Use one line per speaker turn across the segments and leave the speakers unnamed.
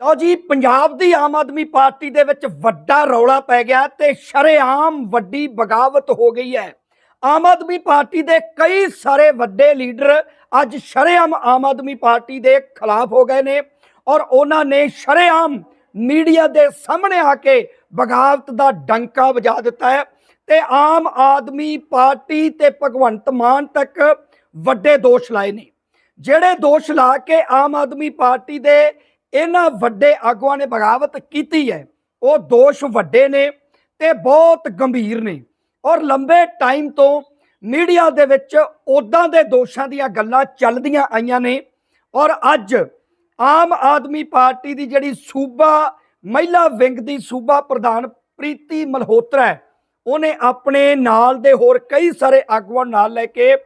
ਲਓ ਜੀ, ਪੰਜਾਬ ਦੀ ਆਮ ਆਦਮੀ ਪਾਰਟੀ ਦੇ ਵਿੱਚ ਵੱਡਾ ਰੌਲਾ ਪੈ ਗਿਆ ਤੇ ਸ਼ਰੇਆਮ ਵੱਡੀ ਬਗਾਵਤ ਹੋ ਗਈ ਹੈ। ਆਮ ਆਦਮੀ ਪਾਰਟੀ ਦੇ ਕਈ ਸਾਰੇ ਵੱਡੇ ਲੀਡਰ ਅੱਜ ਸ਼ਰੇਆਮ ਆਮ ਆਦਮੀ ਪਾਰਟੀ ਦੇ ਖਿਲਾਫ ਹੋ ਗਏ ਨੇ ਔਰ ਉਹਨਾਂ ਨੇ ਸ਼ਰੇਆਮ ਮੀਡੀਆ ਦੇ ਸਾਹਮਣੇ ਆ ਕੇ ਬਗਾਵਤ ਦਾ ਡੰਕਾ ਵਜਾ ਦਿੱਤਾ ਹੈ ਤੇ ਆਮ ਆਦਮੀ ਪਾਰਟੀ ਤੇ ਭਗਵੰਤ ਮਾਨ ਤੱਕ ਵੱਡੇ ਦੋਸ਼ ਲਾਏ ਨੇ। ਜਿਹੜੇ ਦੋਸ਼ ਲਾ ਕੇ ਆਮ ਆਦਮੀ ਪਾਰਟੀ ਦੇ ਇਹਨਾਂ ਵੱਡੇ ਆਗੂਆਂ ਨੇ ਬਗਾਵਤ ਕੀਤੀ ਹੈ। ਉਹ ਦੋਸ਼ ਵੱਡੇ ਨੇ ਤੇ ਬਹੁਤ ਗੰਭੀਰ ਨੇ। ਔਰ ਲੰਬੇ ਟਾਈਮ ਤੋਂ ਮੀਡੀਆ ਦੇ ਵਿੱਚ ਉਦਾਂ ਦੇ ਦੋਸ਼ਾਂ ਦੀਆਂ ਗੱਲਾਂ ਚੱਲਦੀਆਂ ਆਈਆਂ ਨੇ। ਔਰ ਅੱਜ ਆਮ ਆਦਮੀ ਪਾਰਟੀ ਦੀ ਜਿਹੜੀ ਸੂਬਾ, ਮਹਿਲਾ ਵਿੰਗ ਦੀ ਸੂਬਾ ਪ੍ਰਧਾਨ ਪ੍ਰੀਤੀ ਮਲਹੋਤਰਾ ਹੈ, ਉਹਨੇ ਆਪਣੇ ਨਾਲ ਦੇ ਹੋਰ ਕਈ ਸਾਰੇ ਆਗੂਆਂ ਨਾਲ ਲੈ ਕੇ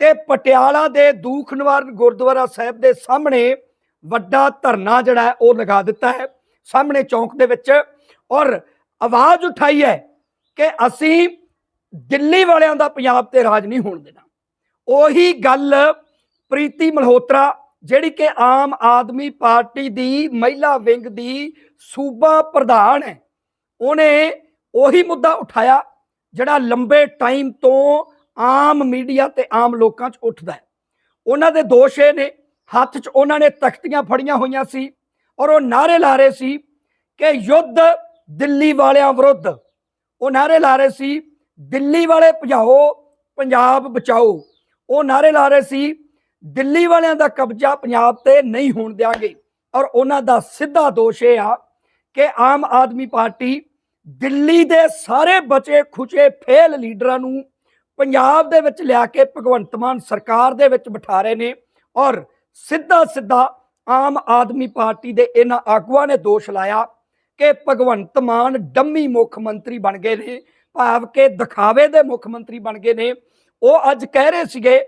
ਤੇ ਪਟਿਆਲਾ ਦੇ ਦੂਖ ਨਿਵਾਰਨ ਗੁਰਦੁਆਰਾ ਸਾਹਿਬ ਦੇ ਸਾਹਮਣੇ ਵੱਡਾ ਧਰਨਾ ਜਿਹੜਾ ਉਹ ਲਗਾ ਦਿੱਤਾ ਹੈ। ਸਾਹਮਣੇ ਚੌਂਕ ਦੇ ਵਿੱਚ ਔਰ ਆਵਾਜ਼ ਉਠਾਈ ਹੈ ਕਿ ਅਸੀਂ ਦਿੱਲੀ ਵਾਲਿਆਂ ਦਾ ਪੰਜਾਬ ਤੇ ਰਾਜ ਨਹੀਂ ਹੋਣ ਦੇਣਾ। ਉਹੀ ਗੱਲ ਪ੍ਰੀਤੀ ਮਲਹੋਤਰਾ, ਜਿਹੜੀ ਕਿ ਆਮ ਆਦਮੀ ਪਾਰਟੀ ਦੀ, ਮਹਿਲਾ ਵਿੰਗ ਦੀ ਸੂਬਾ ਪ੍ਰਧਾਨ ਹੈ, ਉਹਨੇ ਉਹੀ ਮੁੱਦਾ ਉਠਾਇਆ ਜਿਹੜਾ ਲੰਬੇ ਟਾਈਮ ਤੋਂ ਆਮ ਮੀਡੀਆ ਤੇ ਆਮ ਲੋਕਾਂ 'ਚ ਉੱਠਦਾ ਹੈ। ਉਹਨਾਂ ਦੇ ਦੋਸ਼ ਇਹ ਨੇ ਹੱਥ 'ਚ ਉਹਨਾਂ ਨੇ ਤਖਤੀਆਂ ਫੜੀਆਂ ਹੋਈਆਂ ਸੀ ਔਰ ਉਹ ਨਾਰੇ ਲਾ ਰਹੇ ਸੀ ਕਿ ਯੁੱਧ ਦਿੱਲੀ ਵਾਲਿਆਂ ਵਿਰੁੱਧ। ਉਹ ਨਾਰੇ ਲਾ ਰਹੇ ਸੀ, ਦਿੱਲੀ ਵਾਲੇ ਭਜਾਓ, ਪੰਜਾਬ ਬਚਾਓ। ਉਹ ਨਾਰੇ ਲਾ ਰਹੇ ਸੀ, ਦਿੱਲੀ ਵਾਲਿਆਂ ਦਾ ਕਬਜ਼ਾ ਪੰਜਾਬ ਤੇ ਨਹੀਂ ਹੋਣ ਦਿਆਂਗੇ। ਔਰ ਉਹਨਾਂ ਦਾ ਸਿੱਧਾ ਦੋਸ਼ ਇਹ ਆ ਕਿ ਆਮ ਆਦਮੀ ਪਾਰਟੀ ਦਿੱਲੀ ਦੇ ਸਾਰੇ ਬਚੇ ਖੁਚੇ ਫੇਲ ਲੀਡਰਾਂ ਨੂੰ ਪੰਜਾਬ ਦੇ ਵਿੱਚ ਲਿਆ ਕੇ ਭਗਵੰਤ ਮਾਨ ਸਰਕਾਰ ਦੇ ਵਿੱਚ ਬਿਠਾ ਰਹੇ ਨੇ ਔਰ ਸਿੱਧਾ ਸਿੱਧਾ ਆਮ ਆਦਮੀ ਪਾਰਟੀ ਦੇ ਇਹਨਾਂ ਆਗੂਆਂ ਨੇ ਦੋਸ਼ ਲਾਇਆ ਕਿ ਭਗਵੰਤ ਮਾਨ ਡੰਮੀ ਮੁੱਖ ਮੰਤਰੀ ਬਣ ਗਏ ਨੇ, ਭਾਵ ਕਿ ਦਿਖਾਵੇ ਦੇ ਮੁੱਖ ਮੰਤਰੀ ਬਣ ਗਏ ਨੇ। ਉਹ ਅੱਜ ਕਹਿ ਰਹੇ ਸੀਗੇ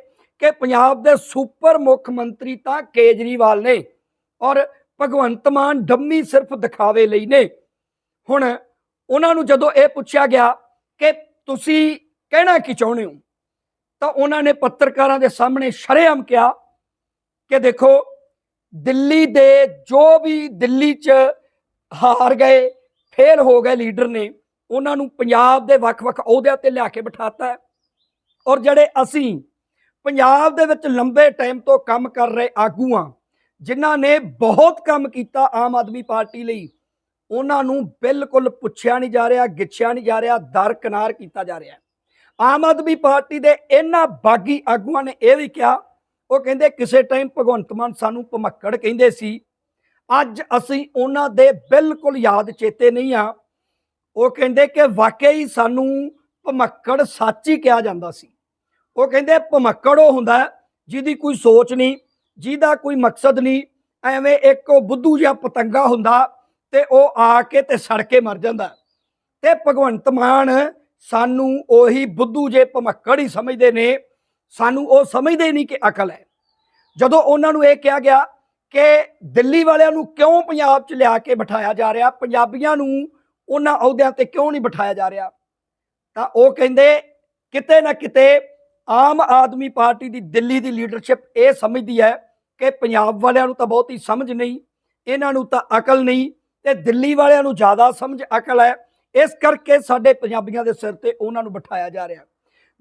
ਕਿ ਪੰਜਾਬ ਦੇ ਸੁਪਰ ਮੁੱਖ ਮੰਤਰੀ ਤਾਂ ਕੇਜਰੀਵਾਲ ਨੇ ਔਰ ਭਗਵੰਤ ਮਾਨ ਡੰਮੀ ਸਿਰਫ ਦਿਖਾਵੇ ਲਈ ਨੇ। ਹੁਣ ਉਹਨਾਂ ਨੂੰ ਜਦੋਂ ਇਹ ਪੁੱਛਿਆ ਗਿਆ ਕਿ ਤੁਸੀਂ ਕਹਿਣਾ ਕੀ ਚਾਹੁੰਦੇ ਹੋ, ਤਾਂ ਉਹਨਾਂ ਨੇ ਪੱਤਰਕਾਰਾਂ ਦੇ ਸਾਹਮਣੇ ਸ਼ਰੇਆਮ ਕਿਹਾ ਕਿ ਦੇਖੋ, ਦਿੱਲੀ ਦੇ ਜੋ ਵੀ ਦਿੱਲੀ 'ਚ ਹਾਰ ਗਏ, ਫੇਲ ਹੋ ਗਏ ਲੀਡਰ ਨੇ, ਉਹਨਾਂ ਨੂੰ ਪੰਜਾਬ ਦੇ ਵੱਖ-ਵੱਖ ਅਹੁਦਿਆਂ ਤੇ ਲਿਆ ਕੇ ਬਿਠਾਤਾ ਹੈ। ਔਰ ਜਿਹੜੇ ਅਸੀਂ ਪੰਜਾਬ ਦੇ ਵਿੱਚ ਲੰਬੇ ਟਾਈਮ ਤੋਂ ਕੰਮ ਕਰ ਰਹੇ ਆਗੂ ਆ ਜਿਨ੍ਹਾਂ ਨੇ ਬਹੁਤ ਕੰਮ ਕੀਤਾ ਆਮ ਆਦਮੀ ਪਾਰਟੀ ਲਈ, ਉਹਨਾਂ ਨੂੰ ਬਿਲਕੁਲ ਪੁੱਛਿਆ ਨਹੀਂ ਜਾ ਰਿਹਾ, ਗਿੱਛਿਆ ਨਹੀਂ ਜਾ ਰਿਹਾ ਦਰਕਨਾਰ ਕੀਤਾ ਜਾ ਰਿਹਾ ਆਮ ਆਦਮੀ ਪਾਰਟੀ ਦੇ ਇਹਨਾਂ ਬਾਗੀ ਆਗੂਆਂ ਨੇ ਇਹ ਵੀ ਕਿਹਾ ਉਹ ਕਹਿੰਦੇ ਕਿਸੇ ਟਾਈਮ ਭਗਵੰਤ ਮਾਨ ਸਾਨੂੰ ਭਮੱਕੜ ਕਹਿੰਦੇ ਸੀ। ਅੱਜ ਅਸੀਂ ਉਹਨਾਂ ਦੇ ਬਿਲਕੁਲ ਯਾਦ ਚੇਤੇ ਨਹੀਂ ਆ। ਉਹ ਕਹਿੰਦੇ ਕਿ ਵਾਕਈ ਸਾਨੂੰ ਭਮੱਕੜ ਸੱਚ ਹੀ ਕਿਹਾ ਜਾਂਦਾ ਸੀ। ਉਹ ਕਹਿੰਦੇ ਭਮੱਕੜ ਉਹ ਹੁੰਦਾ ਜਿਹਦੀ ਕੋਈ ਸੋਚ ਨਹੀਂ, ਜਿਹਦਾ ਕੋਈ ਮਕਸਦ ਨਹੀਂ, ਐਵੇਂ ਇੱਕ ਉਹ ਬੁੱਧੂ ਜਿਹਾ ਪਤੰਗਾ ਹੁੰਦਾ ਤੇ ਉਹ ਆ ਕੇ ਤੇ ਸੜ ਕੇ ਮਰ ਜਾਂਦਾ। ਤੇ ਭਗਵੰਤ ਮਾਨ ਸਾਨੂੰ ਉਹੀ ਬੁੱਧੂ ਜੇ ਭਮੱਕੜ ਹੀ ਸਮਝਦੇ ਨੇ ਸਾਨੂੰ ਉਹ ਸਮਝਦੇ ਨਹੀਂ ਕਿ ਅਕਲ ਹੈ। ਜਦੋਂ ਉਹਨਾਂ ਨੂੰ ਇਹ ਕਿਹਾ ਗਿਆ ਕਿ ਦਿੱਲੀ ਵਾਲਿਆਂ ਨੂੰ ਕਿਉਂ ਪੰਜਾਬ 'ਚ ਲਿਆ ਕੇ ਬਿਠਾਇਆ ਜਾ ਰਿਹਾ, ਪੰਜਾਬੀਆਂ ਨੂੰ ਉਹਨਾਂ ਅਹੁਦਿਆਂ ਤੇ ਕਿਉਂ ਨਹੀਂ ਬਿਠਾਇਆ ਜਾ ਰਿਹਾ, ਤਾਂ ਉਹ ਕਹਿੰਦੇ ਕਿਤੇ ਨਾ ਕਿਤੇ ਆਮ ਆਦਮੀ ਪਾਰਟੀ ਦੀ ਦਿੱਲੀ ਦੀ ਲੀਡਰਸ਼ਿਪ ਇਹ ਸਮਝਦੀ ਹੈ ਕਿ ਪੰਜਾਬ ਵਾਲਿਆਂ ਨੂੰ ਤਾਂ ਬਹੁਤੀ ਸਮਝ ਨਹੀਂ, ਇਹਨਾਂ ਨੂੰ ਤਾਂ ਅਕਲ ਨਹੀਂ ਤੇ ਦਿੱਲੀ ਵਾਲਿਆਂ ਨੂੰ ਜ਼ਿਆਦਾ ਸਮਝ ਅਕਲ ਹੈ। ਇਸ ਕਰਕੇ ਸਾਡੇ ਪੰਜਾਬੀਆਂ ਦੇ ਸਿਰ ਤੇ ਉਹਨਾਂ ਨੂੰ ਬਿਠਾਇਆ ਜਾ ਰਿਹਾ।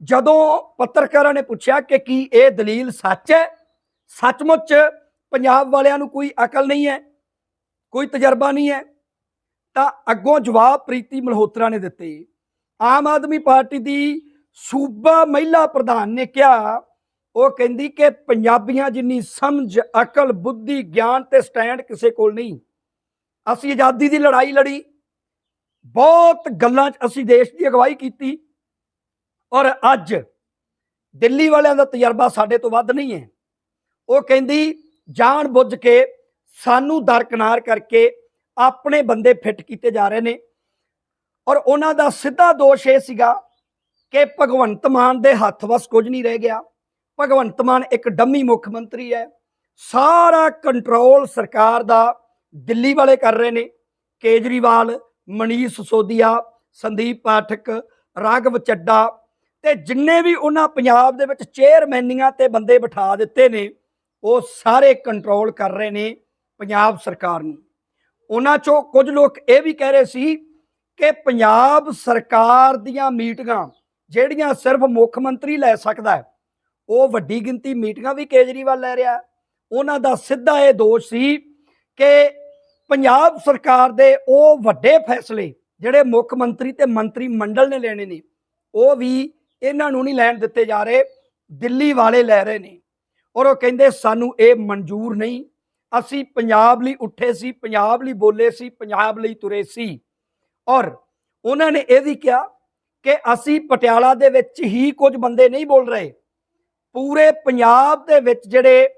ਜਦੋਂ ਪੱਤਰਕਾਰਾਂ ਨੇ ਪੁੱਛਿਆ ਕਿ ਕੀ ਇਹ ਦਲੀਲ ਸੱਚ ਹੈ, ਸੱਚਮੁੱਚ ਪੰਜਾਬ ਵਾਲਿਆਂ ਨੂੰ ਕੋਈ ਅਕਲ ਨਹੀਂ ਹੈ, ਕੋਈ ਤਜਰਬਾ ਨਹੀਂ ਹੈ, ਤਾਂ ਅੱਗੋਂ ਜਵਾਬ ਪ੍ਰੀਤੀ ਮਲਹੋਤਰਾ ਨੇ ਦਿੱਤੇ। ਆਮ ਆਦਮੀ ਪਾਰਟੀ ਦੀ ਸੂਬਾ ਮਹਿਲਾ ਪ੍ਰਧਾਨ ਨੇ ਕਿਹਾ, ਉਹ ਕਹਿੰਦੀ ਕਿ ਪੰਜਾਬੀਆਂ ਜਿੰਨੀ ਸਮਝ, ਅਕਲ, ਬੁੱਧੀ, ਗਿਆਨ ਤੇ ਸਟੈਂਡ ਕਿਸੇ ਕੋਲ ਨਹੀਂ। ਅਸੀਂ ਆਜ਼ਾਦੀ ਦੀ ਲੜਾਈ ਲੜੀ, ਬਹੁਤ ਗੱਲਾਂ 'ਚ ਅਸੀਂ ਦੇਸ਼ ਦੀ ਅਗਵਾਈ ਕੀਤੀ ਔਰ ਅੱਜ ਦਿੱਲੀ ਵਾਲਿਆਂ ਦਾ ਤਜਰਬਾ ਸਾਡੇ ਤੋਂ ਵੱਧ ਨਹੀਂ ਹੈ। ਉਹ ਕਹਿੰਦੀ, ਜਾਣ ਬੁੱਝ ਕੇ ਸਾਨੂੰ ਦਰਕਨਾਰ ਕਰਕੇ ਆਪਣੇ ਬੰਦੇ ਫਿੱਟ ਕੀਤੇ ਜਾ ਰਹੇ ਨੇ। ਔਰ ਉਹਨਾਂ ਦਾ ਸਿੱਧਾ ਦੋਸ਼ ਇਹ ਸੀਗਾ ਕਿ ਭਗਵੰਤ ਮਾਨ ਦੇ ਹੱਥ ਵਸ ਕੁਝ ਨਹੀਂ ਰਹਿ ਗਿਆ। ਭਗਵੰਤ ਮਾਨ ਇੱਕ ਡੰਮੀ ਮੁੱਖ ਮੰਤਰੀ ਹੈ। ਸਾਰਾ ਕੰਟਰੋਲ ਸਰਕਾਰ ਦਾ ਦਿੱਲੀ ਵਾਲੇ ਕਰ ਰਹੇ ਨੇ। ਕੇਜਰੀਵਾਲ, ਮਨੀਸ਼ ਸੋਦੀਆ ਸੰਦੀਪ ਪਾਠਕ, ਰਾਘਵ ਚੱਡਾ ਤੇ ਜਿੰਨੇ ਵੀ ਉਹਨਾਂ ਪੰਜਾਬ ਦੇ ਵਿੱਚ ਚੇਅਰਮੈਨੀਆਂ ਤੇ ਬੰਦੇ ਬਿਠਾ ਦਿੱਤੇ ਨੇ, ਉਹ ਸਾਰੇ ਕੰਟਰੋਲ ਕਰ ਰਹੇ ਨੇ ਪੰਜਾਬ ਸਰਕਾਰ ਨੂੰ। ਉਹਨਾਂ ਚੋਂ ਕੁਝ ਲੋਕ ਇਹ ਵੀ ਕਹਿ ਰਹੇ ਸੀ ਕਿ ਪੰਜਾਬ ਸਰਕਾਰ ਦੀਆਂ ਮੀਟਿੰਗਾਂ ਜਿਹੜੀਆਂ ਸਿਰਫ ਮੁੱਖ ਮੰਤਰੀ ਲੈ ਸਕਦਾ ਹੈ, ਉਹ ਵੱਡੀ ਗਿਣਤੀ ਮੀਟਿੰਗਾਂ ਵੀ ਕੇਜਰੀਵਾਲ ਲੈ ਰਿਹਾ। ਉਹਨਾਂ ਦਾ ਸਿੱਧਾ ਇਹ ਦੋਸ਼ ਸੀ ਕਿ ਪੰਜਾਬ ਸਰਕਾਰ ਦੇ ਉਹ ਵੱਡੇ ਫੈਸਲੇ ਜਿਹੜੇ ਮੁੱਖ ਮੰਤਰੀ ਤੇ ਮੰਤਰੀ ਮੰਡਲ ਨੇ ਲੈਣੇ ਨੇ, ਉਹ ਵੀ ਇਹਨਾਂ ਨੂੰ ਨਹੀਂ ਲੈਣ ਦਿੱਤੇ ਜਾ ਰਹੇ, ਦਿੱਲੀ ਵਾਲੇ ਲੈ ਰਹੇ ਨੇ। ਔਰ ਉਹ ਕਹਿੰਦੇ, ਸਾਨੂੰ ਇਹ ਮਨਜ਼ੂਰ ਨਹੀਂ। ਅਸੀਂ ਪੰਜਾਬ ਲਈ ਉੱਠੇ ਸੀ, ਪੰਜਾਬ ਲਈ ਬੋਲੇ ਸੀ, ਪੰਜਾਬ ਲਈ ਤੁਰੇ ਸੀ। ਔਰ ਉਹਨਾਂ ਨੇ ਇਹ ਵੀ ਕਿਹਾ ਕਿ ਅਸੀਂ ਪਟਿਆਲਾ ਦੇ ਵਿੱਚ ਹੀ ਕੁਝ ਬੰਦੇ ਨਹੀਂ ਬੋਲ ਰਹੇ। ਪੂਰੇ ਪੰਜਾਬ ਦੇ ਵਿੱਚ ਜਿਹੜੇ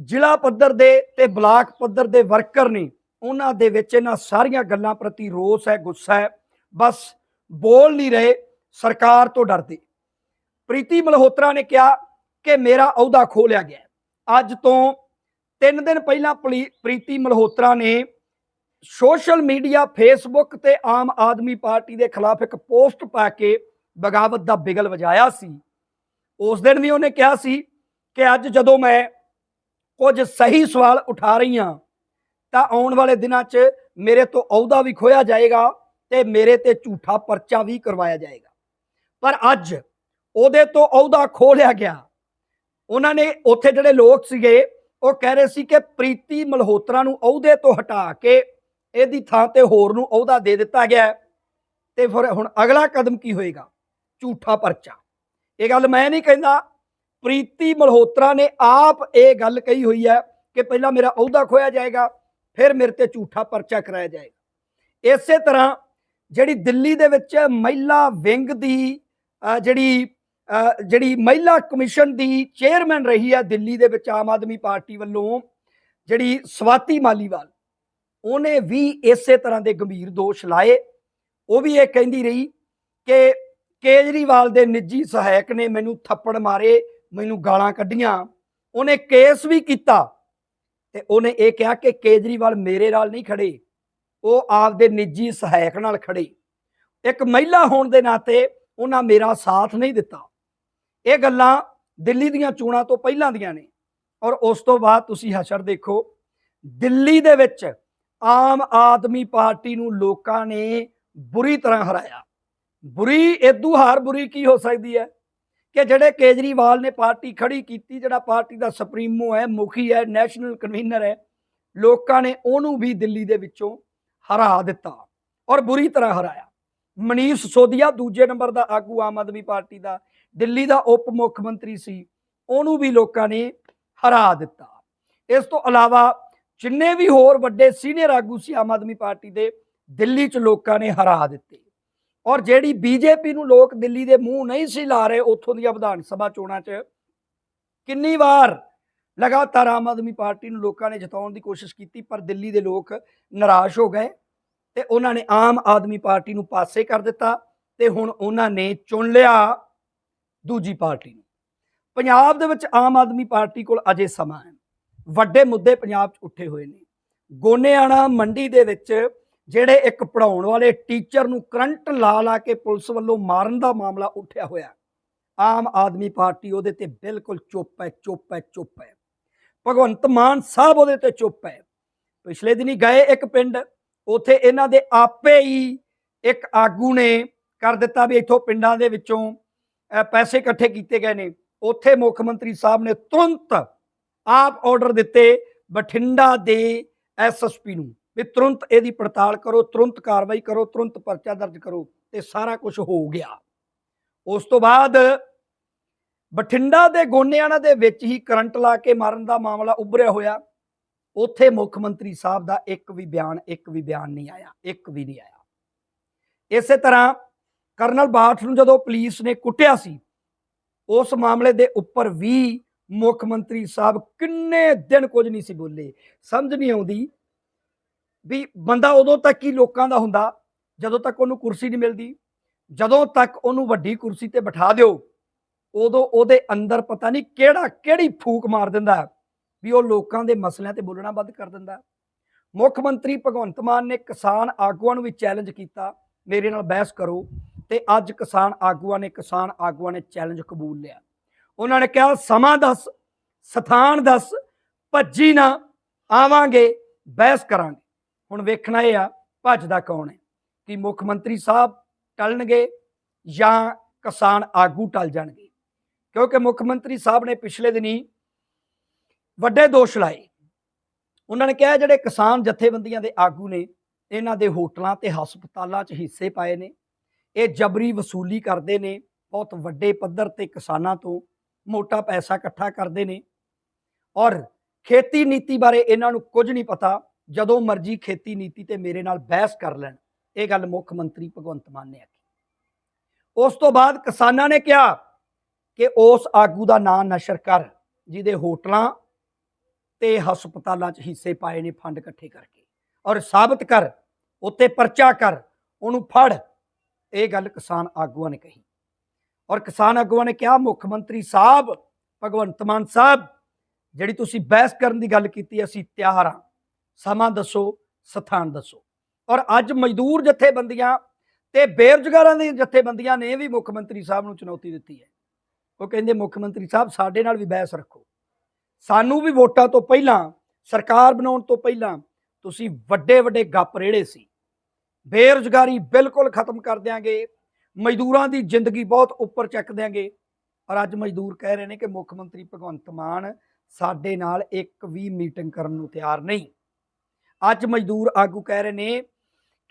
ਜ਼ਿਲ੍ਹਾ ਪੱਧਰ ਦੇ ਤੇ ਬਲਾਕ ਪੱਧਰ ਦੇ ਵਰਕਰ ਨੇ, ਉਹਨਾਂ ਦੇ ਵਿੱਚ ਇਹਨਾਂ ਸਾਰੀਆਂ ਗੱਲਾਂ ਪ੍ਰਤੀ ਰੋਸ ਹੈ, ਗੁੱਸਾ ਹੈ। ਬਸ ਬੋਲ ਨਹੀਂ ਰਹੇ, ਸਰਕਾਰ ਤੋਂ ਡਰਦੇ। ਪ੍ਰੀਤੀ ਮਲਹੋਤਰਾ ਨੇ ਕਿਹਾ ਕਿ ਮੇਰਾ ਅਹੁਦਾ ਖੋਹ ਲਿਆ ਗਿਆ ਅੱਜ ਤੋਂ 3 ਦਿਨ ਪਹਿਲਾਂ ਪਲੀ- ਪ੍ਰੀਤੀ ਮਲਹੋਤਰਾ ਨੇ ਸੋਸ਼ਲ ਮੀਡੀਆ, ਫੇਸਬੁੱਕ ਤੇ ਆਮ ਆਦਮੀ ਪਾਰਟੀ ਦੇ ਖਿਲਾਫ ਇੱਕ ਪੋਸਟ ਪਾ ਕੇ ਬਗਾਵਤ ਦਾ ਬਿਗਲ ਵਜਾਇਆ ਸੀ। ਉਸ ਦਿਨ ਵੀ ਉਹਨੇ ਕਿਹਾ ਸੀ ਕਿ ਅੱਜ ਜਦੋਂ ਮੈਂ ਕੁਝ ਸਹੀ ਸਵਾਲ ਉਠਾ ਰਹੀ ਹਾਂ, ਤਾਂ ਆਉਣ ਵਾਲੇ ਦਿਨਾਂ 'ਚ ਮੇਰੇ ਤੋਂ ਅਹੁਦਾ ਵੀ ਖੋਇਆ ਜਾਏਗਾ ਤੇ ਮੇਰੇ ਤੇ ਝੂਠਾ ਪਰਚਾ ਵੀ ਕਰਵਾਇਆ ਜਾਏਗਾ। ਪਰ ਅੱਜ ਉਹਦੇ ਤੋਂ ਅਹੁਦਾ ਖੋਹ ਲਿਆ ਗਿਆ। ਉਹਨਾਂ ਨੇ ਉੱਥੇ ਜਿਹੜੇ ਲੋਕ ਸੀਗੇ, ਉਹ ਕਹਿ ਰਹੇ ਸੀ ਕਿ ਪ੍ਰੀਤੀ ਮਲਹੋਤਰਾ ਨੂੰ ਅਹੁਦੇ ਤੋਂ ਹਟਾ ਕੇ ਇਹਦੀ ਥਾਂ ਤੇ ਹੋਰ ਨੂੰ ਅਹੁਦਾ ਦੇ ਦਿੱਤਾ ਗਿਆ ਹੈ। ਤੇ ਫਿਰ ਹੁਣ ਅਗਲਾ ਕਦਮ ਕੀ ਹੋਏਗਾ? ਝੂਠਾ ਪਰਚਾ। ਇਹ ਗੱਲ ਮੈਂ ਨਹੀਂ ਕਹਿੰਦਾ। ਪ੍ਰੀਤੀ ਮਲਹੋਤਰਾ ਨੇ ਆਪ ਇਹ ਗੱਲ ਕਹੀ ਹੋਈ ਹੈ ਕਿ ਪਹਿਲਾਂ ਮੇਰਾ ਅਹੁਦਾ ਖੋਇਆ ਜਾਏਗਾ, ਫਿਰ ਮੇਰੇ ਤੇ ਝੂਠਾ ਪਰਚਾ ਕਰਾਇਆ ਜਾਏਗਾ। ਇਸੇ ਤਰ੍ਹਾਂ ਜਿਹੜੀ ਦਿੱਲੀ ਦੇ ਵਿੱਚ ਮਹਿਲਾ ਵਿੰਗ ਦੀ ਜਿਹੜੀ ਜਿਹੜੀ ਮਹਿਲਾ ਕਮਿਸ਼ਨ ਦੀ ਚੇਅਰਮੈਨ ਰਹੀ ਹੈ ਦਿੱਲੀ ਦੇ ਵਿੱਚ ਆਮ ਆਦਮੀ ਪਾਰਟੀ ਵੱਲੋਂ, ਜਿਹੜੀ ਸਵਾਤੀ ਮਾਲੀਵਾਲ, ਉਹਨੇ ਵੀ ਇਸੇ ਤਰ੍ਹਾਂ ਦੇ ਗੰਭੀਰ ਦੋਸ਼ ਲਾਏ। ਉਹ ਵੀ ਇਹ ਕਹਿੰਦੀ ਰਹੀ ਕਿ ਕੇਜਰੀਵਾਲ ਦੇ ਨਿੱਜੀ ਸਹਾਇਕ ਨੇ ਮੈਨੂੰ ਥੱਪੜ ਮਾਰੇ, ਮੈਨੂੰ ਗਾਲਾਂ ਕੱਢੀਆਂ। ਉਹਨੇ ਕੇਸ ਵੀ ਕੀਤਾ ਤੇ ਉਹਨੇ ਇਹ ਕਿਹਾ ਕਿ ਕੇਜਰੀਵਾਲ ਮੇਰੇ ਨਾਲ ਨਹੀਂ ਖੜੇ, ਉਹ ਆਪਦੇ ਨਿੱਜੀ ਸਹਾਇਕ ਨਾਲ ਖੜੇ। ਇੱਕ ਮਹਿਲਾ ਹੋਣ ਦੇ ਨਾਤੇ ਉਹਨਾਂ ਮੇਰਾ ਸਾਥ ਨਹੀਂ ਦਿੱਤਾ। ਇਹ ਗੱਲਾਂ ਦਿੱਲੀ ਦੀਆਂ ਚੋਣਾਂ ਤੋਂ ਪਹਿਲਾਂ ਦੀਆਂ ਨੇ। ਔਰ ਉਸ ਤੋਂ ਬਾਅਦ ਤੁਸੀਂ ਹਸ਼ਰ ਦੇਖੋ, ਦਿੱਲੀ ਦੇ ਵਿੱਚ ਆਮ ਆਦਮੀ ਪਾਰਟੀ ਨੂੰ ਲੋਕਾਂ ਨੇ ਬੁਰੀ ਤਰ੍ਹਾਂ ਹਰਾਇਆ। ਬੁਰੀ ਇਦੂ ਹਾਰ ਬੁਰੀ ਕੀ ਹੋ ਸਕਦੀ ਹੈ? ਕਿ ਜਿਹੜੇ ਕੇਜਰੀਵਾਲ ਨੇ ਪਾਰਟੀ ਖੜੀ ਕੀਤੀ, ਜਿਹੜਾ ਪਾਰਟੀ ਦਾ ਸੁਪਰੀਮੋ ਹੈ, ਮੁਖੀ ਹੈ, ਨੈਸ਼ਨਲ ਕਨਵੀਨਰ ਹੈ, ਲੋਕਾਂ ਨੇ ਉਹਨੂੰ ਵੀ ਦਿੱਲੀ ਦੇ ਵਿੱਚੋਂ ਹਰਾ ਦਿੱਤਾ ਔਰ ਬੁਰੀ ਤਰ੍ਹਾਂ ਹਰਾਇਆ। ਮਨੀਸ਼ ਸੋਦੀਆ ਦੂਜੇ ਨੰਬਰ ਦਾ ਆਗੂ ਆਮ ਆਦਮੀ ਪਾਰਟੀ ਦਾ ਦਿੱਲੀ ਦਾ ਉਪ ਮੁੱਖ ਮੰਤਰੀ ਸੀ, ਉਹਨੂੰ ਵੀ ਲੋਕਾਂ ਨੇ ਹਰਾ ਦਿੱਤਾ। ਇਸ ਤੋਂ ਇਲਾਵਾ ਜਿੰਨੇ ਵੀ ਹੋਰ ਵੱਡੇ ਸੀਨੀਅਰ ਆਗੂ ਸੀ ਆਮ ਆਦਮੀ ਪਾਰਟੀ ਦੇ, ਦਿੱਲੀ 'ਚ ਲੋਕਾਂ ਨੇ ਹਰਾ ਦਿੱਤੇ। ਔਰ ਜਿਹੜੀ ਬੀਜੇਪੀ ਨੂੰ ਲੋਕ ਦਿੱਲੀ ਦੇ ਮੂੰਹ ਨਹੀਂ ਸੀ ਲਾ ਰਹੇ ਉੱਥੋਂ ਦੀਆਂ ਵਿਧਾਨ ਸਭਾ ਚੋਣਾਂ 'ਚ, ਕਿੰਨੀ ਵਾਰ ਲਗਾਤਾਰ ਆਮ ਆਦਮੀ ਪਾਰਟੀ ਨੂੰ ਲੋਕਾਂ ਨੇ ਜਿਤਾਉਣ ਦੀ ਕੋਸ਼ਿਸ਼ ਕੀਤੀ, ਪਰ ਦਿੱਲੀ ਦੇ ਲੋਕ ਨਿਰਾਸ਼ ਹੋ ਗਏ ਤੇ ਉਹਨਾਂ ਨੇ ਆਮ ਆਦਮੀ ਪਾਰਟੀ ਨੂੰ ਪਾਸੇ ਕਰ ਦਿੱਤਾ ਤੇ ਹੁਣ ਉਹਨਾਂ ਨੇ ਚੁਣ ਲਿਆ ਦੂਜੀ ਪਾਰਟੀ ਨੂੰ। ਪੰਜਾਬ ਦੇ ਵਿੱਚ ਆਮ ਆਦਮੀ ਪਾਰਟੀ ਕੋਲ ਅਜੇ ਸਮਾਂ ਹੈ। ਵੱਡੇ ਮੁੱਦੇ ਪੰਜਾਬ 'ਚ ਉੱਠੇ ਹੋਏ ਨੇ। ਗੋਨੇਆਣਾ ਮੰਡੀ ਦੇ ਵਿੱਚ ਜਿਹੜੇ ਇੱਕ ਪੜਾਉਣ ਵਾਲੇ ਟੀਚਰ ਨੂੰ ਕਰੰਟ ਲਾ ਲਾ ਕੇ ਪੁਲਿਸ ਵੱਲੋਂ ਮਾਰਨ ਦਾ ਮਾਮਲਾ ਉੱਠਿਆ ਹੋਇਆ। ਆਮ ਆਦਮੀ ਪਾਰਟੀ ਉਹਦੇ ਤੇ ਬਿਲਕੁਲ ਚੁੱਪ ਹੈ ਚੁੱਪ ਹੈ ਚੁੱਪ ਹੈ। ਭਗਵੰਤ ਮਾਨ ਸਾਹਿਬ ਉਹਦੇ ਤੇ ਚੁੱਪ ਹੈ। ਪਿਛਲੇ ਦਿਨੀ ਗਏ ਇੱਕ ਪਿੰਡ, ਉਥੇ ਇਹਨਾਂ ਦੇ ਆਪੇ ਹੀ ਇੱਕ ਆਗੂ ਨੇ ਕਰ ਦਿੱਤਾ ਵੀ ਇੱਥੋਂ ਪਿੰਡਾਂ ਦੇ ਵਿੱਚੋਂ ਪੈਸੇ ਇਕੱਠੇ ਕੀਤੇ ਗਏ ਨੇ। ਉੱਥੇ ਮੁੱਖ ਮੰਤਰੀ ਸਾਹਿਬ ਨੇ ਤੁਰੰਤ ਆਪ ਆਰਡਰ ਦਿੱਤੇ ਬਠਿੰਡਾ ਦੇ ਐਸਐਸਪੀ ਨੂੰ ਵੀ ਤੁਰੰਤ ਇਹਦੀ ਪੜਤਾਲ ਕਰੋ, ਤੁਰੰਤ ਕਾਰਵਾਈ ਕਰੋ, ਤੁਰੰਤ ਪਰਚਾ ਦਰਜ ਕਰੋ ਤੇ ਸਾਰਾ ਕੁਝ ਹੋ ਗਿਆ। ਉਸ ਤੋਂ ਬਾਅਦ ਬਠਿੰਡਾ ਦੇ ਗੋਨਿਆਣਾ ਦੇ ਵਿੱਚ ਹੀ ਕਰੰਟ ਲਾ ਕੇ ਮਾਰਨ ਦਾ ਮਾਮਲਾ ਉੱਭਰਿਆ ਹੋਇਆ। ਉੱਥੇ ਮੁੱਖ ਮੰਤਰੀ ਸਾਹਿਬ ਦਾ ਇੱਕ ਵੀ ਬਿਆਨ, ਇੱਕ ਵੀ ਬਿਆਨ ਨਹੀਂ ਆਇਆ, ਇੱਕ ਵੀ ਨਹੀਂ ਆਇਆ। ਇਸੇ ਤਰ੍ਹਾਂ ਕਰਨਲ ਬਾਠ ਨੂੰ ਜਦੋਂ ਪੁਲਿਸ ਨੇ ਕੁੱਟਿਆ ਸੀ, ਉਸ ਮਾਮਲੇ ਦੇ ਉੱਪਰ ਵੀ ਮੁੱਖ ਮੰਤਰੀ ਸਾਹਿਬ ਕਿੰਨੇ ਦਿਨ ਕੁਝ ਨਹੀਂ ਸੀ ਬੋਲੇ। ਸਮਝ ਨਹੀਂ ਆਉਂਦੀ ਵੀ ਬੰਦਾ ਉਦੋਂ ਤੱਕ ਹੀ ਲੋਕਾਂ ਦਾ ਹੁੰਦਾ, ਜਦੋਂ ਤੱਕ ਉਹਨੂੰ ਕੁਰਸੀ ਨਹੀਂ ਮਿਲਦੀ, ਜਦੋਂ ਤੱਕ ਉਹਨੂੰ ਵੱਡੀ ਕੁਰਸੀ ਤੇ ਬਿਠਾ ਦਿਓ, ਉਦੋਂ ਉਹਦੇ ਅੰਦਰ ਪਤਾ ਨਹੀਂ ਕਿਹੜਾ, ਕਿਹੜੀ ਫੂਕ ਮਾਰ ਦਿੰਦਾ ਵੀ ਉਹ ਲੋਕਾਂ ਦੇ ਮਸਲਿਆਂ ਤੇ ਬੋਲਣਾ ਬੰਦ ਕਰ ਦਿੰਦਾ ਮੁੱਖ ਮੰਤਰੀ ਭਗਵੰਤ ਮਾਨ ਨੇ ਕਿਸਾਨ ਆਗੂਆਂ ਨੂੰ ਵੀ ਚੈਲੰਜ ਕੀਤਾ, ਮੇਰੇ ਨਾਲ ਬਹਿਸ ਕਰੋ ਤੇ ਅੱਜ ਕਿਸਾਨ ਆਗੂਆਂ ਨੇ, ਕਿਸਾਨ ਆਗੂਆਂ ਨੇ ਚੈਲੰਜ ਕਬੂਲ ਲਿਆ। ਉਹਨਾਂ ਨੇ ਕਿਹਾ, ਸਮਾਂ ਦੱਸ, ਸਥਾਨ ਦੱਸ, ਭੱਜੀ ਨਾ, ਆਵਾਂਗੇ, ਬਹਿਸ ਕਰਾਂਗੇ। ਹੁਣ ਵੇਖਣਾ ਇਹ ਆ, ਭੱਜਦਾ ਕੌਣ ਹੈ? ਕਿ ਮੁੱਖ ਮੰਤਰੀ ਸਾਹਿਬ ਟਲਣਗੇ ਜਾਂ ਕਿਸਾਨ ਆਗੂ ਟਲ ਜਾਣਗੇ? ਕਿਉਂਕਿ ਮੁੱਖ ਮੰਤਰੀ ਸਾਹਿਬ ਨੇ ਪਿਛਲੇ ਦਿਨੀ ਵੱਡੇ ਦੋਸ਼ ਲਾਏ। ਉਹਨਾਂ ਨੇ ਕਿਹਾ, ਜਿਹੜੇ ਕਿਸਾਨ ਜਥੇਬੰਦੀਆਂ ਦੇ ਆਗੂ ਨੇ, ਇਹਨਾਂ ਦੇ ਹੋਟਲਾਂ ਤੇ ਹਸਪਤਾਲਾਂ 'ਚ ਹਿੱਸੇ ਪਾਏ ਨੇ। ਇਹ ਜਬਰੀ ਵਸੂਲੀ ਕਰਦੇ ਨੇ, ਬਹੁਤ ਵੱਡੇ ਪੱਧਰ ਤੇ ਕਿਸਾਨਾਂ ਤੋਂ ਮੋਟਾ ਪੈਸਾ ਇਕੱਠਾ ਕਰਦੇ ਨੇ ਔਰ ਖੇਤੀ ਨੀਤੀ ਬਾਰੇ ਇਹਨਾਂ ਨੂੰ ਕੁਝ ਨਹੀਂ ਪਤਾ, ਜਦੋਂ ਮਰਜ਼ੀ ਖੇਤੀ ਨੀਤੀ ਤੇ ਮੇਰੇ ਨਾਲ ਬਹਿਸ ਕਰ ਲੈਣ, ਇਹ ਗੱਲ ਮੁੱਖ ਮੰਤਰੀ ਭਗਵੰਤ ਮਾਨ ਨੇ ਆਖੀ। ਉਸ ਤੋਂ ਬਾਅਦ ਕਿਸਾਨਾਂ ਨੇ ਕਿਹਾ ਕਿ ਉਸ ਆਗੂ ਦਾ ਨਾਂ ਨਸ਼ਰ ਕਰ, ਜਿਹਦੇ ਹੋਟਲਾਂ ਤੇ ਹਸਪਤਾਲਾਂ 'ਚ ਹਿੱਸੇ ਪਾਏ ਨੇ ਫੰਡ ਇਕੱਠੇ ਕਰਕੇ ਔਰ ਸਾਬਤ ਕਰ ਉੱਤੇ ਪਰਚਾ ਕਰ, ਉਹਨੂੰ ਫੜ ਇਹ ਗੱਲ ਕਿਸਾਨ ਆਗੂਆਂ ਨੇ ਕਹੀ। ਔਰ ਕਿਸਾਨ ਆਗੂਆਂ ਨੇ ਕਿਹਾ, ਮੁੱਖ ਮੰਤਰੀ ਸਾਹਿਬ, ਭਗਵੰਤ ਮਾਨ ਸਾਹਿਬ, ਜਿਹੜੀ ਤੁਸੀਂ ਬਹਿਸ ਕਰਨ ਦੀ ਗੱਲ ਕੀਤੀ, ਅਸੀਂ ਤਿਆਰ ਹਾਂ। ਸਮਾਂ ਦੱਸੋ, ਸਥਾਨ ਦੱਸੋ। ਔਰ ਅੱਜ ਮਜ਼ਦੂਰ ਜਥੇਬੰਦੀਆਂ ਤੇ ਬੇਰੁਜ਼ਗਾਰਾਂ ਦੀਆਂ ਜਥੇਬੰਦੀਆਂ ਨੇ ਵੀ ਮੁੱਖ ਮੰਤਰੀ ਸਾਹਿਬ ਨੂੰ ਚੁਣੌਤੀ ਦਿੱਤੀ ਹੈ। ਉਹ ਕਹਿੰਦੇ, ਮੁੱਖ ਮੰਤਰੀ ਸਾਹਿਬ, ਸਾਡੇ ਨਾਲ ਵੀ ਬਹਿਸ ਰੱਖੋ। ਸਾਨੂੰ ਵੀ ਵੋਟਾਂ ਤੋਂ ਪਹਿਲਾਂ, ਸਰਕਾਰ ਬਣਾਉਣ ਤੋਂ ਪਹਿਲਾਂ, ਤੁਸੀਂ ਵੱਡੇ ਵੱਡੇ ਗੱਪ ਰੇੜੇ ਸੀ। ਬੇਰੁਜ਼ਗਾਰੀ ਬਿਲਕੁਲ ਖਤਮ ਕਰ ਦਿਆਂਗੇ। ਮਜ਼ਦੂਰਾਂ ਦੀ ਜ਼ਿੰਦਗੀ ਬਹੁਤ ਉੱਪਰ ਚੱਕ ਦਿਆਂਗੇ। ਔਰ ਅੱਜ ਮਜ਼ਦੂਰ ਕਹਿ ਰਹੇ ਨੇ ਕਿ ਮੁੱਖ ਮੰਤਰੀ ਭਗਵੰਤ ਮਾਨ ਸਾਡੇ ਨਾਲ ਇੱਕ ਵੀ ਮੀਟਿੰਗ ਕਰਨ ਨੂੰ ਤਿਆਰ ਨਹੀਂ। ਅੱਜ ਮਜ਼ਦੂਰ ਆਗੂ ਕਹਿ ਰਹੇ ਨੇ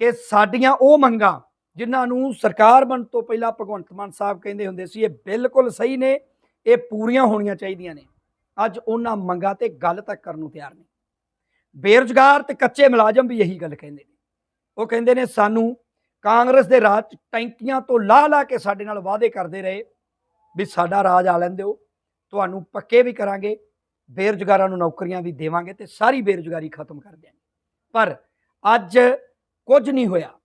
ਕਿ ਸਾਡੀਆਂ ਉਹ ਮੰਗਾਂ ਜਿਨ੍ਹਾਂ ਨੂੰ ਸਰਕਾਰ ਬਣ ਤੋਂ ਪਹਿਲਾਂ ਭਗਵੰਤ ਮਾਨ ਸਾਹਿਬ ਕਹਿੰਦੇ ਹੁੰਦੇ ਸੀ, ਇਹ ਬਿਲਕੁਲ ਸਹੀ ਨੇ, ਇਹ ਪੂਰੀਆਂ ਹੋਣੀਆਂ ਚਾਹੀਦੀਆਂ ਨੇ। ਅੱਜ ਉਹਨਾਂ ਮੰਗਾਂ ਤੇ ਗੱਲ ਤੱਕ ਕਰਨ ਨੂੰ ਤਿਆਰ ਨਹੀਂ। ਬੇਰੁਜ਼ਗਾਰ ਤੇ ਕੱਚੇ ਮੁਲਾਜ਼ਮ ਵੀ ਇਹੀ ਗੱਲ ਕਹਿੰਦੇ ਨੇ। ਉਹ ਕਹਿੰਦੇ ਨੇ, ਸਾਨੂੰ ਕਾਂਗਰਸ ਦੇ ਰਾਜ 'ਚ ਟੈਂਕੀਆਂ ਤੋਂ ਲਾਹ ਲਾ ਕੇ ਸਾਡੇ ਨਾਲ ਵਾਅਦੇ ਕਰਦੇ ਰਹੇ ਵੀ ਸਾਡਾ ਰਾਜ ਆ ਲੈਂਦੇ ਹੋ ਤੁਹਾਨੂੰ ਪੱਕੇ ਵੀ ਕਰਾਂਗੇ, ਬੇਰੁਜ਼ਗਾਰਾਂ ਨੂੰ ਨੌਕਰੀਆਂ ਵੀ ਦੇਵਾਂਗੇ ਤੇ ਸਾਰੀ ਬੇਰੁਜ਼ਗਾਰੀ ਖਤਮ ਕਰ ਦਿਆਂਗੇ। ਪਰ ਅੱਜ ਕੁਝ ਨਹੀਂ ਹੋਇਆ।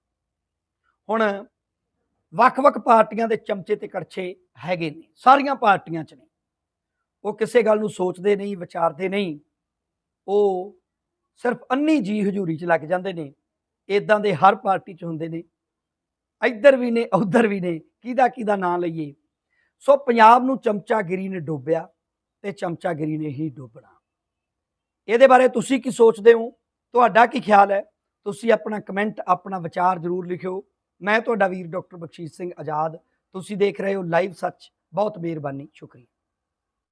ਹੁਣ ਵੱਖ-ਵੱਖ ਪਾਰਟੀਆਂ ਦੇ ਚਮਚੇ ਤੇ ਕੜਛੇ ਹੈਗੇ ਨੇ, ਸਾਰੀਆਂ ਪਾਰਟੀਆਂ 'ਚ ਨੇ। ਉਹ ਕਿਸੇ ਗੱਲ ਨੂੰ ਸੋਚਦੇ ਨਹੀਂ, ਵਿਚਾਰਦੇ ਨਹੀਂ। ਉਹ ਸਿਰਫ ਅੰਨੀ ਜੀ ਹਜ਼ੂਰੀ 'ਚ ਲੱਗ ਜਾਂਦੇ ਨੇ। ਇਦਾਂ ਦੇ ਹਰ ਪਾਰਟੀ 'ਚ ਹੁੰਦੇ ਨੇ। ਇੱਧਰ ਵੀ ਨੇ, ਉੱਧਰ ਵੀ ਨੇ, ਕਿਹਦਾ ਕਿਹਦਾ ਨਾਂ ਲਈਏ। ਸੋ ਪੰਜਾਬ ਨੂੰ ਚਮਚਾਗਿਰੀ ਨੇ ਡੋਬਿਆ ਤੇ ਚਮਚਾਗਿਰੀ ਨੇ ਹੀ ਡੋਬਣਾ। ਇਹਦੇ ਬਾਰੇ ਤੁਸੀਂ ਕੀ ਸੋਚਦੇ ਹੋ? ਤੁਹਾਡਾ ਕੀ ਖਿਆਲ ਹੈ? ਤੁਸੀਂ ਆਪਣਾ ਕਮੈਂਟ, ਆਪਣਾ ਵਿਚਾਰ ਜ਼ਰੂਰ ਲਿਖਿਓ। ਮੈਂ ਤੁਹਾਡਾ ਵੀਰ ਡਾਕਟਰ ਬਖਸ਼ੀਸ਼ ਸਿੰਘ ਆਜ਼ਾਦ। ਤੁਸੀਂ ਦੇਖ ਰਹੇ ਹੋ ਲਾਈਵ ਸੱਚ। ਬਹੁਤ ਮਿਹਰਬਾਨੀ। ਸ਼ੁਕਰੀਆ।